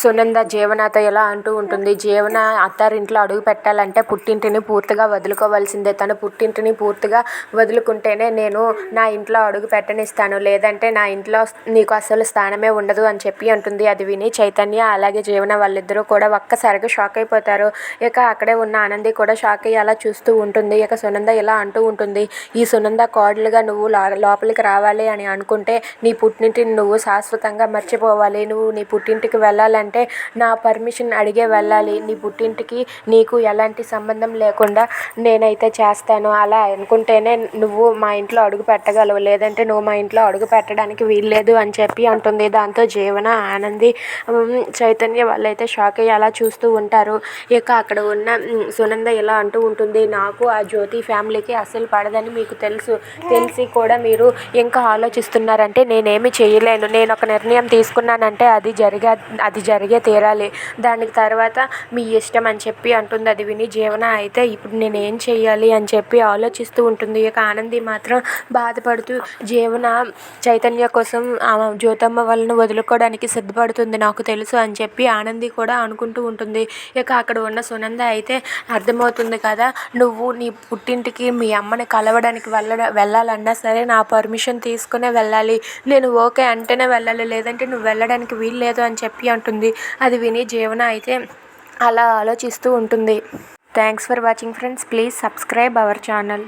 సునంద జీవనాత ఇలా అంటూ ఉంటుంది జీవన అత్తారింట్లో అడుగు పెట్టాలంటే పుట్టింటిని పూర్తిగా వదులుకోవాల్సిందే. తను పుట్టింటిని పూర్తిగా వదులుకుంటేనే నేను నా ఇంట్లో అడుగు పెట్టనిస్తాను. లేదంటే నా ఇంట్లో నీకు అసలు స్థానమే ఉండదు అని చెప్పి అంటుంది. అది విని చైతన్య అలాగే జీవన వాళ్ళిద్దరూ కూడా ఒక్కసారిగా షాక్ అయిపోతారు. ఇక అక్కడే ఉన్న ఆనంది కూడా షాక్ అయ్యి అలా చూస్తూ ఉంటుంది. ఇక సునంద ఇలా అంటూ ఉంటుంది ఈ సునంద కోడలుగా నువ్వు లోపలికి రావాలి అని అనుకుంటే నీ పుట్టింటిని నువ్వు శాశ్వతంగా మర్చిపోవాలి. నువ్వు నీ పుట్టింటికి అంటే నా పర్మిషన్ అడిగే వెళ్ళాలి. నీ పుట్టింటికి నీకు ఎలాంటి సంబంధం లేకుండా నేనైతే చేస్తాను. అలా అనుకుంటేనే నువ్వు మా ఇంట్లో అడుగు పెట్టగలవు. లేదంటే నువ్వు మా ఇంట్లో అడుగు పెట్టడానికి వీల్లేదు అని చెప్పి అంటుంది. దాంతో జీవన ఆనంది చైతన్య వాళ్ళైతే షాక్ అయ్యి అలా చూస్తూ ఉంటారు. ఇక అక్కడ ఉన్న సునంద ఇలా అంటూ ఉంటుంది. నాకు ఆ జ్యోతి ఫ్యామిలీకి అసలు పడదని మీకు తెలుసు. తెలిసి కూడా మీరు ఇంకా ఆలోచిస్తున్నారంటే నేనేమి చేయలేను. నేను ఒక నిర్ణయం తీసుకున్నానంటే అది జరిగా అది జరిగే తీరాలి. దానికి తర్వాత మీ ఇష్టం అని చెప్పి అంటుంది. అది విని జీవన అయితే ఇప్పుడు నేను ఏం చెయ్యాలి అని చెప్పి ఆలోచిస్తూ ఉంటుంది. ఇక ఆనంది మాత్రం బాధపడుతూ జీవన చైతన్య కోసం జ్యోతమ్మ వాళ్ళను వదులుకోవడానికి సిద్ధపడుతుంది. నాకు తెలుసు అని చెప్పి ఆనంది కూడా అనుకుంటూ ఉంటుంది. ఇక అక్కడ ఉన్న సునంద అయితే అర్థమవుతుంది కదా నువ్వు నీ పుట్టింటికి మీ అమ్మని కలవడానికి వెళ్ళ వెళ్ళాలన్నా సరే నా పర్మిషన్ తీసుకునే వెళ్ళాలి. నేను ఓకే అంటేనే వెళ్ళాలి. లేదంటే నువ్వు వెళ్ళడానికి వీలు లేదు అని చెప్పి అంటుంది. అది విని జీవన అయితే అలా ఆలోచిస్తూ ఉంటుంది. Thanks for watching friends please subscribe our channel